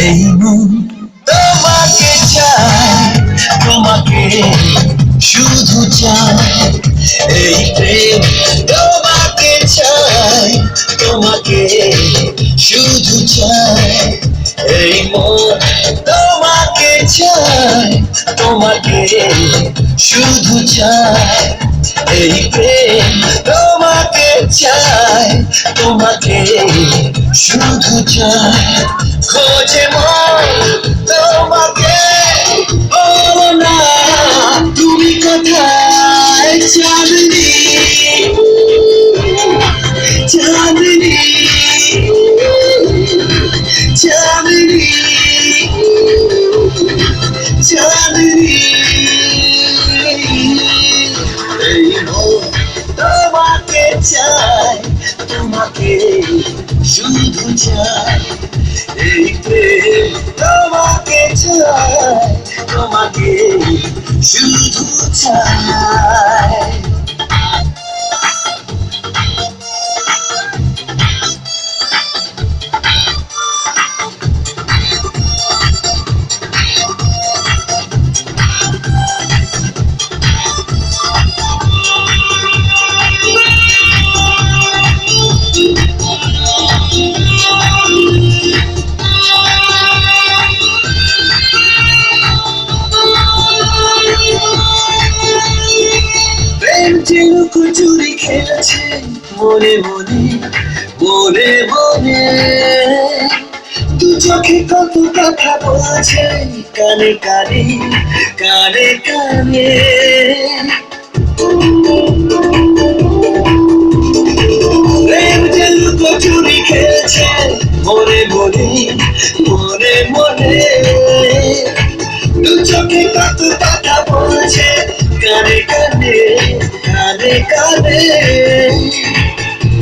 এই তোমাকে চায় তোমাকে শুধু এই তোমাকে চায় তোমাকে শুধু মন চায় তোমাকে শুধু চাই। এই প্রেম তোমাকে চাই তোমাকে শুধু চাই। খোঁজে মন তোমাকে চায় তোমাকে শুধু চাই। এই প্রেম তোমাকে চাই তোমাকে শুধু চায় খেলেছে মনে মনে মনে মনে। দু চোখে কত কথা বলছে কানে কানে কানে কানে। কানে কানে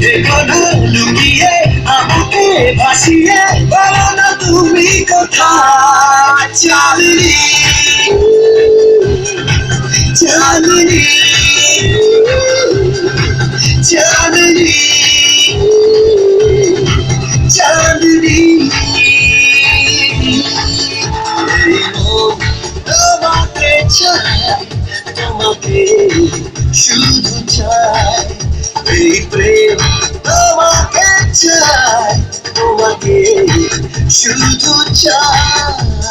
এখনও লুকিয়ে আমাকে ভাসিয়ে বলো না তুমি কোথায়? চাঁদনি। চাঁদনি। চাঁদনি। চাঁদনি। প্রেম তোমাকে চাই তোমাকে শুধু চায়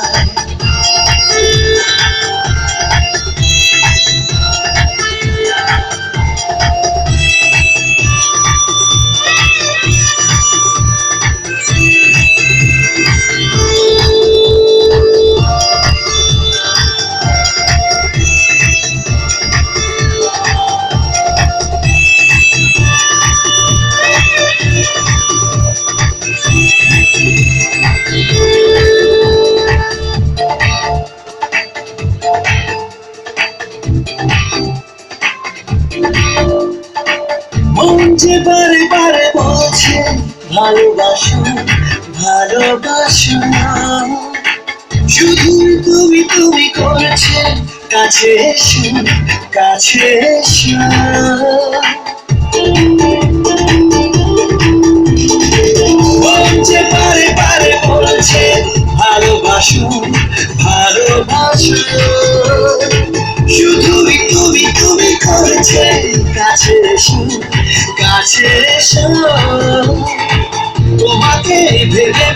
মন যে বারে বারে বলছে, ভালোবাসো ভালোবাসো শুধু তুমি তুমি করেছে, কাছে এসো কাছে এসো। বারে বারে বলছে, ভালোবাসো ভালোবাসো। তুমি করেছে কাছে এসো কাছে এসো। তোমাকে ভেবে